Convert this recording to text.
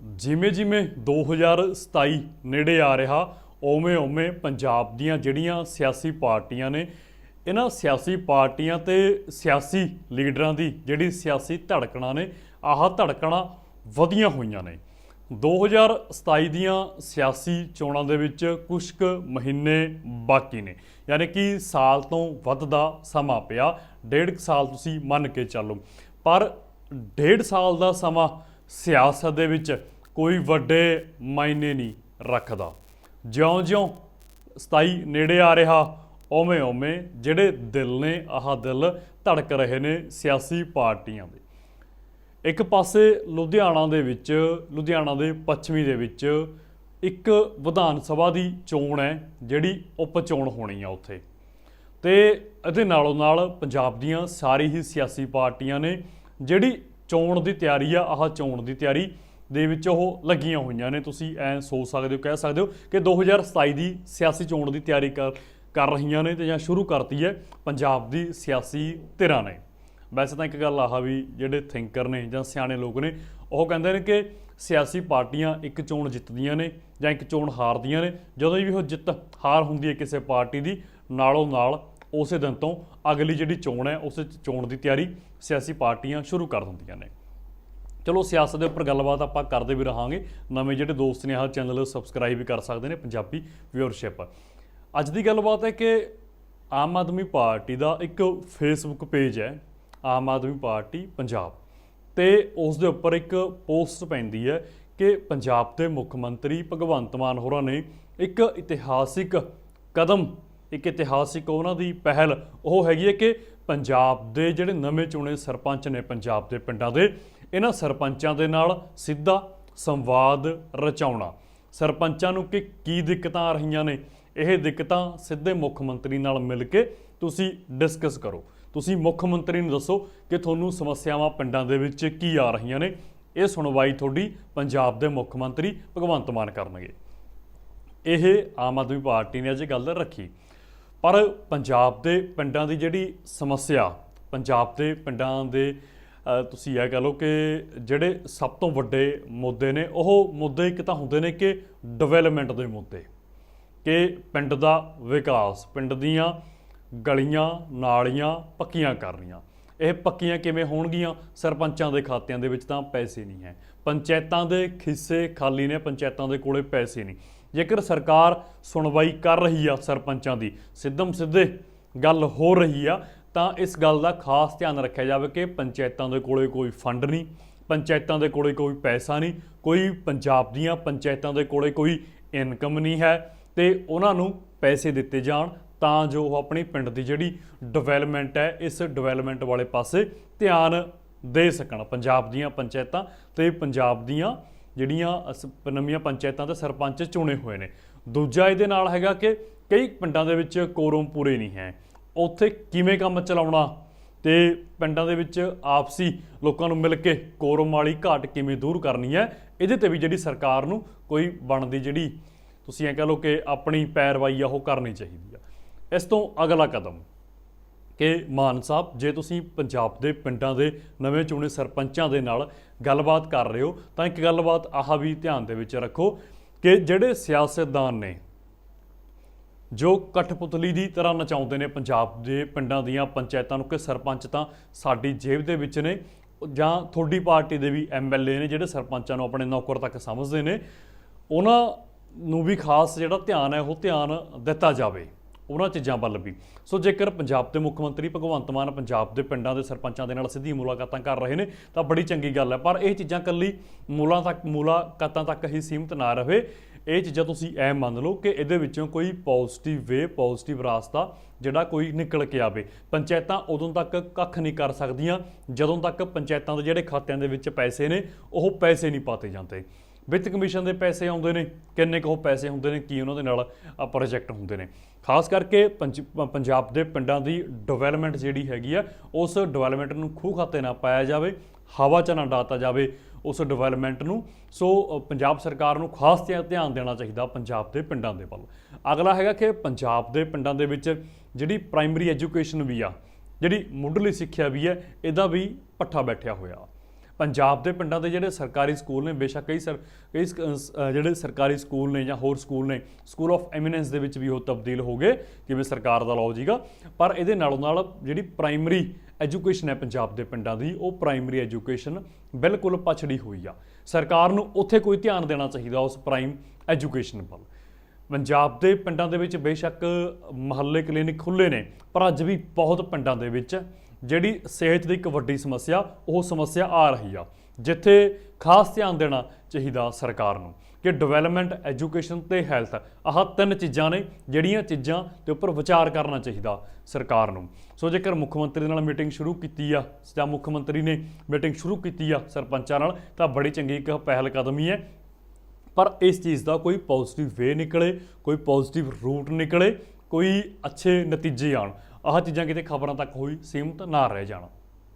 ਜਿਵੇਂ ਜਿਵੇਂ 2027 ਨੇੜੇ ਆ ਰਿਹਾ ਓਵੇਂ ਓਵੇਂ ਪੰਜਾਬ ਦੀਆਂ ਜਿਹੜੀਆਂ ਸਿਆਸੀ ਪਾਰਟੀਆਂ ਨੇ, ਇਹਨਾਂ ਸਿਆਸੀ ਪਾਰਟੀਆਂ ਤੇ ਸਿਆਸੀ ਲੀਡਰਾਂ ਦੀ ਜਿਹੜੀ ਸਿਆਸੀ ਧੜਕਣਾ ਨੇ, ਆਹ ਧੜਕਣਾਂ ਵਧੀਆਂ ਹੋਈਆਂ ਨੇ। 2027 ਦੀਆਂ ਸਿਆਸੀ ਚੋਣਾਂ ਦੇ ਵਿੱਚ ਕੁਝ ਕੁ ਮਹੀਨੇ ਬਾਕੀ ਨੇ, ਯਾਨੀ ਕਿ ਸਾਲ ਤੋਂ ਵੱਧ ਦਾ ਸਮਾਂ ਪਿਆ, ਡੇਢ ਕੁ ਸਾਲ ਤੁਸੀਂ ਮੰਨ ਕੇ ਚੱਲੋ। ਪਰ ਡੇਢ ਸਾਲ ਦਾ ਸਮਾਂ ਸਿਆਸਤ ਦੇ ਵਿੱਚ ਕੋਈ ਵੱਡੇ ਮਾਇਨੇ ਨਹੀਂ ਰੱਖਦਾ। ਜਿਉਂ-ਜਿਉਂ 27 ਨੇੜੇ ਆ ਰਿਹਾ ਓਵੇਂ ਓਵੇਂ ਜਿਹੜੇ ਦਿਲ ਨੇ, ਆਹ ਦਿਲ ਧੜਕ ਰਹੇ ਨੇ ਸਿਆਸੀ ਪਾਰਟੀਆਂ ਦੇ। ਇੱਕ ਪਾਸੇ ਲੁਧਿਆਣਾ ਦੇ ਵਿੱਚ, ਲੁਧਿਆਣਾ ਦੇ ਪੱਛਮੀ ਦੇ ਵਿੱਚ ਇੱਕ ਵਿਧਾਨ ਸਭਾ ਦੀ ਚੋਣ ਹੈ, ਜਿਹੜੀ ਉਪ ਚੋਣ ਹੋਣੀ ਆ ਉੱਥੇ। ਤੇ ਇਹਦੇ ਨਾਲੋਂ ਨਾਲ ਪੰਜਾਬ ਦੀਆਂ ਸਾਰੀ ਹੀ ਸਿਆਸੀ ਪਾਰਟੀਆਂ ਨੇ, ਜਿਹੜੀ ਚੋਣ ਦੀ ਤਿਆਰੀ ਆ, ਆਹ ਚੋਣ ਦੀ ਤਿਆਰੀ ਦੇ ਵਿੱਚ ਉਹ ਲੱਗੀਆਂ ਹੋਈਆਂ ਨੇ। ਤੁਸੀਂ ਐ ਸੋਚ ਸਕਦੇ ਹੋ, ਕਹਿ ਸਕਦੇ ਹੋ ਕਿ 2027 ਦੀ ਸਿਆਸੀ ਚੋਣ ਦੀ ਤਿਆਰੀ ਕਰ ਕਰ ਰਹੀਆਂ ਨੇ ਤੇ ਜਾਂ ਸ਼ੁਰੂ ਕਰਤੀ ਹੈ ਪੰਜਾਬ ਦੀ ਸਿਆਸੀ ਧਿਰਾਂ ਨੇ। ਵੈਸੇ ਤਾਂ ਇੱਕ ਗੱਲ ਆਹ ਵੀ ਜਿਹੜੇ ਥਿੰਕਰ ਨੇ ਜਾਂ ਸਿਆਣੇ ਲੋਕ ਨੇ, ਉਹ ਕਹਿੰਦੇ ਨੇ ਕਿ ਸਿਆਸੀ ਪਾਰਟੀਆਂ ਇੱਕ ਚੋਣ ਜਿੱਤਦੀਆਂ ਨੇ ਜਾਂ ਇੱਕ ਚੋਣ ਹਾਰਦੀਆਂ ਨੇ। ਜਦੋਂ ਵੀ ਉਹ ਜਿੱਤ ਹਾਰ ਹੁੰਦੀ ਹੈ ਕਿਸੇ ਪਾਰਟੀ ਦੀ, ਨਾਲੋਂ ਨਾਲ ਉਸੇ ਦਿਨ ਤੋਂ ਅਗਲੀ ਜਿਹੜੀ ਚੋਣ ਹੈ, ਉਸ ਚੋਣ ਦੀ ਤਿਆਰੀ ਸਿਆਸੀ ਪਾਰਟੀਆਂ ਸ਼ੁਰੂ ਕਰ ਦਿੰਦੀਆਂ ਨੇ। ਚਲੋ, ਸਿਆਸਤ ਦੇ ਉੱਪਰ ਗੱਲਬਾਤ ਆਪਾਂ ਕਰਦੇ ਵੀ ਰਹਾਂਗੇ। ਨਵੇਂ ਜਿਹੜੇ ਦੋਸਤ ਨੇ, ਆਹ ਚੈਨਲ ਸਬਸਕ੍ਰਾਈਬ ਵੀ ਕਰ ਸਕਦੇ ਨੇ, ਪੰਜਾਬੀ ਵਿਊਅਰਸ਼ਿਪ ਅੱਜ ਦੀ ਗੱਲਬਾਤ ਹੈ ਕਿ ਆਮ ਆਦਮੀ ਪਾਰਟੀ ਦਾ ਇੱਕ ਫੇਸਬੁੱਕ ਪੇਜ ਹੈ, ਆਮ ਆਦਮੀ ਪਾਰਟੀ ਪੰਜਾਬ। ਤੇ ਉਸ ਦੇ ਉੱਪਰ ਇੱਕ ਪੋਸਟ ਪੈਂਦੀ ਹੈ ਕਿ ਪੰਜਾਬ ਦੇ ਮੁੱਖ ਮੰਤਰੀ ਭਗਵੰਤ ਮਾਨ ਹੋਰਾਂ ਨੇ ਇੱਕ ਇਤਿਹਾਸਿਕ ਕਦਮ ਇੱਕ ਇਤਿਹਾਸਿਕ ਉਹਨਾਂ ਦੀ ਪਹਿਲ, ਉਹ ਹੈਗੀ ਹੈ ਕਿ ਪੰਜਾਬ ਦੇ ਜਿਹੜੇ ਨਵੇਂ ਚੁਣੇ ਸਰਪੰਚ ਨੇ ਪੰਜਾਬ ਦੇ ਪਿੰਡਾਂ ਦੇ, ਇਹਨਾਂ ਸਰਪੰਚਾਂ ਦੇ ਨਾਲ ਸਿੱਧਾ ਸੰਵਾਦ ਰਚਾਉਣਾ। ਸਰਪੰਚਾਂ ਨੂੰ ਕਿ ਕੀ ਦਿੱਕਤਾਂ ਆ ਰਹੀਆਂ ਨੇ, ਇਹ ਦਿੱਕਤਾਂ ਸਿੱਧੇ ਮੁੱਖ ਮੰਤਰੀ ਨਾਲ ਮਿਲ ਕੇ ਤੁਸੀਂ ਡਿਸਕਸ ਕਰੋ। ਤੁਸੀਂ ਮੁੱਖ ਮੰਤਰੀ ਨੂੰ ਦੱਸੋ ਕਿ ਤੁਹਾਨੂੰ ਸਮੱਸਿਆਵਾਂ ਪਿੰਡਾਂ ਦੇ ਵਿੱਚ ਕੀ ਆ ਰਹੀਆਂ ਨੇ। ਇਹ ਸੁਣਵਾਈ ਤੁਹਾਡੀ ਪੰਜਾਬ ਦੇ ਮੁੱਖ ਮੰਤਰੀ ਭਗਵੰਤ ਮਾਨ ਕਰਨਗੇ। ਇਹ ਆਮ ਆਦਮੀ ਪਾਰਟੀ ਨੇ ਅੱਜ ਗੱਲ ਰੱਖੀ। ਪਰ ਪੰਜਾਬ ਦੇ ਪਿੰਡਾਂ ਦੀ ਜਿਹੜੀ ਸਮੱਸਿਆ, ਪੰਜਾਬ ਦੇ ਪਿੰਡਾਂ ਦੇ ਤੁਸੀਂ ਇਹ ਕਹ ਲਓ ਕਿ ਜਿਹੜੇ ਸਭ ਤੋਂ ਵੱਡੇ ਮੁੱਦੇ ਨੇ, ਉਹ ਮੁੱਦੇ ਇੱਕ ਤਾਂ ਹੁੰਦੇ ਨੇ ਕਿ ਡਿਵੈਲਪਮੈਂਟ ਦੇ ਮੁੱਦੇ। ਕਿ ਪਿੰਡ ਦਾ ਵਿਕਾਸ, ਪਿੰਡ ਦੀਆਂ ਗਲੀਆਂ, ਨਾਲੀਆਂ ਪੱਕੀਆਂ ਕਰਨੀਆਂ ਇਹ ਪੱਕੀਆਂ ਕਿਵੇਂ ਹੋਣਗੀਆਂ ਸਰਪੰਚਾਂ ਦੇ ਖਾਤਿਆਂ ਦੇ ਵਿੱਚ ਤਾਂ ਪੈਸੇ ਨਹੀਂ ਹੈ। ਪੰਚਾਇਤਾਂ ਦੇ ਖਿੱਸੇ ਖਾਲੀ ਨੇ, ਪੰਚਾਇਤਾਂ ਦੇ ਕੋਲੇ ਪੈਸੇ ਨਹੀਂ। ਜੇਕਰ ਸਰਕਾਰ ਸੁਣਵਾਈ ਕਰ ਰਹੀ ਆ ਸਰਪੰਚਾਂ ਦੀ, ਸਿੱਧਮ ਸਿੱਧੇ ਗੱਲ ਹੋ ਰਹੀ ਆ, ਤਾਂ ਇਸ ਗੱਲ ਦਾ ਖਾਸ ਧਿਆਨ ਰੱਖਿਆ ਜਾਵੇ ਕਿ ਪੰਚਾਇਤਾਂ ਦੇ ਕੋਲੇ ਕੋਈ ਫੰਡ ਨਹੀਂ, ਪੰਚਾਇਤਾਂ ਦੇ ਕੋਲੇ ਕੋਈ ਪੈਸਾ ਨਹੀਂ, ਕੋਈ ਪੰਜਾਬ ਦੀਆਂ ਪੰਚਾਇਤਾਂ ਦੇ ਕੋਲੇ ਕੋਈ ਇਨਕਮ ਨਹੀਂ ਹੈ ਤੇ ਉਹਨਾਂ ਨੂੰ ਪੈਸੇ ਦਿੱਤੇ ਜਾਣ ਤਾਂ ਜੋ ਉਹ ਆਪਣੀ ਪਿੰਡ ਦੀ ਜਿਹੜੀ ਡਿਵੈਲਪਮੈਂਟ ਹੈ, ਇਸ ਡਿਵੈਲਪਮੈਂਟ ਵਾਲੇ ਪਾਸੇ ਧਿਆਨ ਦੇ ਸਕਣ। ਪੰਜਾਬ ਦੀਆਂ ਪੰਚਾਇਤਾਂ ਤੇ ਪੰਜਾਬ ਦੀਆਂ ਜਿਹੜੀਆਂ ਅਸ- ਨਵੀਆਂ ਪੰਚਾਇਤਾਂ ਤੇ ਸਰਪੰਚ ਚੁਣੇ ਹੋਏ ਨੇ। ਦੂਜਾ ਇਹਦੇ ਨਾਲ ਹੈਗਾ ਕਿ ਕਈ ਪਿੰਡਾਂ ਦੇ ਵਿੱਚ ਕੋਰਮ ਪੂਰੇ ਨਹੀਂ ਹੈ। ਉੱਥੇ ਕਿਵੇਂ ਕੰਮ ਚਲਾਉਣਾ ਤੇ ਪਿੰਡਾਂ ਦੇ ਵਿੱਚ ਆਪਸੀ ਲੋਕਾਂ ਨੂੰ ਮਿਲ ਕੇ ਕੋਰਮ ਵਾਲੀ ਘਾਟ ਕਿਵੇਂ ਦੂਰ ਕਰਨੀ ਹੈ, ਇਹਦੇ ਤੇ ਵੀ ਜਿਹੜੀ ਸਰਕਾਰ ਨੂੰ ਕੋਈ ਬਣਦੀ ਜਿਹੜੀ, ਤੁਸੀਂ ਇਹ ਕਹ ਲਓ ਕਿ ਆਪਣੀ ਪੈਰਵਾਈ ਆ, ਉਹ ਕਰਨੀ ਚਾਹੀਦੀ ਆ। ਇਸ ਤੋਂ ਅਗਲਾ ਕਦਮ ਕਿ ਮਾਨ ਸਾਹਿਬ, ਜੇ ਤੁਸੀਂ ਪੰਜਾਬ ਦੇ ਪਿੰਡਾਂ ਦੇ ਨਵੇਂ ਚੁਣੇ ਸਰਪੰਚਾਂ ਦੇ ਨਾਲ ਗੱਲਬਾਤ ਕਰ ਰਹੇ ਹੋ, ਤਾਂ ਇੱਕ ਗੱਲਬਾਤ ਆਹ ਵੀ ਧਿਆਨ ਦੇ ਵਿੱਚ ਰੱਖੋ ਕਿ ਜਿਹੜੇ ਸਿਆਸਤਦਾਨ ਨੇ, ਜੋ ਕਠਪੁਤਲੀ ਦੀ ਤਰ੍ਹਾਂ ਨਚਾਉਂਦੇ ਨੇ ਪੰਜਾਬ ਦੇ ਪਿੰਡਾਂ ਦੀਆਂ ਪੰਚਾਇਤਾਂ ਨੂੰ ਕਿ ਸਰਪੰਚ ਤਾਂ ਸਾਡੀ ਜੇਬ ਦੇ ਵਿੱਚ ਨੇ, ਜਾਂ ਤੁਹਾਡੀ ਪਾਰਟੀ ਦੇ ਵੀ ਐਮਐਲਏ ਨੇ ਜਿਹੜੇ ਸਰਪੰਚਾਂ ਨੂੰ ਆਪਣੇ ਨੌਕਰ ਤੱਕ ਸਮਝਦੇ ਨੇ, ਉਹਨਾਂ ਨੂੰ ਵੀ ਖਾਸ ਜਿਹੜਾ ਧਿਆਨ ਹੈ ਉਹ ਧਿਆਨ ਦਿੱਤਾ ਜਾਵੇ। ਉਹਨਾਂ ਚੀਜ਼ਾਂ ਵੱਲ ਵੀ। ਸੋ ਜੇਕਰ ਪੰਜਾਬ ਦੇ ਮੁੱਖ ਮੰਤਰੀ ਭਗਵੰਤ ਮਾਨ ਪੰਜਾਬ ਦੇ ਪਿੰਡਾਂ ਦੇ ਸਰਪੰਚਾਂ ਦੇ ਨਾਲ ਸਿੱਧੀ ਮੁਲਾਕਾਤਾਂ ਕਰ ਰਹੇ ਨੇ, ਤਾਂ ਬੜੀ ਚੰਗੀ ਗੱਲ ਹੈ। ਪਰ ਇਹ ਚੀਜ਼ਾਂ ਕੱਲੀ ਮੂਲਾਂ ਤੱਕ, ਮੁਲਾਕਾਤਾਂ ਤੱਕ ਹੀ ਸੀਮਤ ਨਾ ਰਹੇ। ਇਹ ਚੀਜ਼ਾਂ ਤੁਸੀਂ ਐ ਮੰਨ ਲਓ ਕਿ ਇਹਦੇ ਵਿੱਚੋਂ ਕੋਈ ਪੋਜ਼ਿਟਿਵ ਵੇ ਪੋਜ਼ਿਟਿਵ ਰਾਸਤਾ ਜਿਹੜਾ ਕੋਈ ਨਿਕਲ ਕੇ ਆਵੇ। ਪੰਚਾਇਤਾਂ ਉਦੋਂ ਤੱਕ ਕੱਖ ਨਹੀਂ ਕਰ ਸਕਦੀਆਂ, ਜਦੋਂ ਤੱਕ ਪੰਚਾਇਤਾਂ ਦੇ ਜਿਹੜੇ ਖਾਤਿਆਂ ਦੇ ਵਿੱਚ ਪੈਸੇ ਨੇ, ਉਹ ਪੈਸੇ ਨਹੀਂ ਪਾਤੇ ਜਾਂਦੇ। ਵਿੱਤ ਕਮਿਸ਼ਨ ਦੇ ਪੈਸੇ ਆਉਂਦੇ ਨੇ, ਕਿੰਨੇ ਕੁ ਉਹ ਪੈਸੇ ਹੁੰਦੇ ਨੇ, ਕੀ ਉਹਨਾਂ ਦੇ ਨਾਲ ਪ੍ਰੋਜੈਕਟ ਹੁੰਦੇ ਨੇ। ਖਾਸ ਕਰਕੇ ਪੰਜਾਬ ਦੇ ਪਿੰਡਾਂ ਦੀ ਡਿਵੈਲਪਮੈਂਟ ਜਿਹੜੀ ਹੈਗੀ ਆ, ਉਸ ਡਿਵੈਲਪਮੈਂਟ ਨੂੰ ਖੂਹ ਖਾਤੇ ਨਾ ਪਾਇਆ ਜਾਵੇ, ਹਵਾ 'ਚ ਨਾ ਡਾਤਾ ਜਾਵੇ ਉਸ ਡਿਵੈਲਪਮੈਂਟ ਨੂੰ। ਸੋ ਪੰਜਾਬ ਸਰਕਾਰ ਨੂੰ ਖਾਸ ਧਿਆਨ ਦੇਣਾ ਚਾਹੀਦਾ ਪੰਜਾਬ ਦੇ ਪਿੰਡਾਂ ਦੇ ਵੱਲ। ਅਗਲਾ ਹੈਗਾ ਕਿ ਪੰਜਾਬ ਦੇ ਪਿੰਡਾਂ ਦੇ ਵਿੱਚ ਜਿਹੜੀ ਪ੍ਰਾਇਮਰੀ ਐਜੂਕੇਸ਼ਨ ਵੀ ਆ, ਜਿਹੜੀ ਮੁੱਢਲੀ ਸਿੱਖਿਆ ਵੀ ਹੈ, ਇਹਦਾ ਵੀ ਪੱਠਾ ਬੈਠਿਆ ਹੋਇਆ। ਪੰਜਾਬ ਦੇ ਪਿੰਡਾਂ ਦੇ ਜਿਹੜੇ ਸਰਕਾਰੀ ਸਕੂਲ ਨੇ, ਬੇਸ਼ੱਕ ਕਈ ਸਰ, ਕਈ ਸਕ- ਸ- ਜਿਹੜੇ ਸਰਕਾਰੀ ਸਕੂਲ ਨੇ ਜਾਂ ਹੋਰ ਸਕੂਲ ਨੇ ਸਕੂਲ ਆਫ ਐਮੀਨੈਂਸ ਦੇ ਵਿੱਚ ਵੀ ਉਹ ਤਬਦੀਲ ਹੋ ਗਏ, ਜਿਵੇਂ ਸਰਕਾਰ ਦਾ ਲਾਓ ਜੀਗਾ ਪਰ ਇਹਦੇ ਨਾਲੋਂ ਨਾਲ ਜਿਹੜੀ ਪ੍ਰਾਇਮਰੀ ਐਜੂਕੇਸ਼ਨ ਹੈ ਪੰਜਾਬ ਦੇ ਪਿੰਡਾਂ ਦੀ, ਉਹ ਪ੍ਰਾਇਮਰੀ ਐਜੂਕੇਸ਼ਨ ਬਿਲਕੁਲ ਪਛੜੀ ਹੋਈ ਆ। ਸਰਕਾਰ ਨੂੰ ਉੱਥੇ ਕੋਈ ਧਿਆਨ ਦੇਣਾ ਚਾਹੀਦਾ ਉਸ ਪ੍ਰਾਈਮ ਐਜੂਕੇਸ਼ਨ ਵੱਲ। ਪੰਜਾਬ ਦੇ ਪਿੰਡਾਂ ਦੇ ਵਿੱਚ ਬੇਸ਼ੱਕ ਮਹੱਲੇ ਕਲੀਨਿਕ ਖੁੱਲੇ ਨੇ, ਪਰ ਅੱਜ ਵੀ ਬਹੁਤ ਪਿੰਡਾਂ ਦੇ ਵਿੱਚ ਜਿਹੜੀ ਸਿਹਤ ਦੀ ਇੱਕ ਵੱਡੀ ਸਮੱਸਿਆ, ਉਹ ਸਮੱਸਿਆ ਆ ਰਹੀ ਆ, ਜਿੱਥੇ ਖਾਸ ਧਿਆਨ ਦੇਣਾ ਚਾਹੀਦਾ ਸਰਕਾਰ ਨੂੰ ਕਿ ਡਿਵੈਲਪਮੈਂਟ ਐਜੂਕੇਸ਼ਨ ਤੇ ਹੈਲਥ ਆਹ ਤਿੰਨ ਚੀਜ਼ਾਂ ਨੇ ਜਿਹੜੀਆਂ ਚੀਜ਼ਾਂ ਦੇ ਉੱਪਰ ਵਿਚਾਰ ਕਰਨਾ ਚਾਹੀਦਾ ਸਰਕਾਰ ਨੂੰ। ਸੋ ਜੇਕਰ ਮੁੱਖ ਮੰਤਰੀ ਨਾਲ ਮੀਟਿੰਗ ਸ਼ੁਰੂ ਕੀਤੀ ਆ, ਜਾਂ ਮੁੱਖ ਮੰਤਰੀ ਨੇ ਮੀਟਿੰਗ ਸ਼ੁਰੂ ਕੀਤੀ ਆ ਸਰਪੰਚਾਂ ਨਾਲ, ਤਾਂ ਬੜੀ ਚੰਗੀ ਇੱਕ ਪਹਿਲ ਕਦਮੀ ਹੈ ਪਰ ਇਸ ਚੀਜ਼ ਦਾ ਕੋਈ ਪੋਜ਼ਿਟਿਵ ਵੇ ਨਿਕਲੇ, ਕੋਈ ਪੋਜ਼ਿਟਿਵ ਰੂਟ ਨਿਕਲੇ, ਕੋਈ ਅੱਛੇ ਨਤੀਜੇ ਆਣ ਆਹ ਚੀਜ਼ਾਂ ਕਿਤੇ ਖਬਰਾਂ ਤੱਕ ਹੋਈ ਸੀਮਤ ਨਾ ਰਹਿ ਜਾਣ।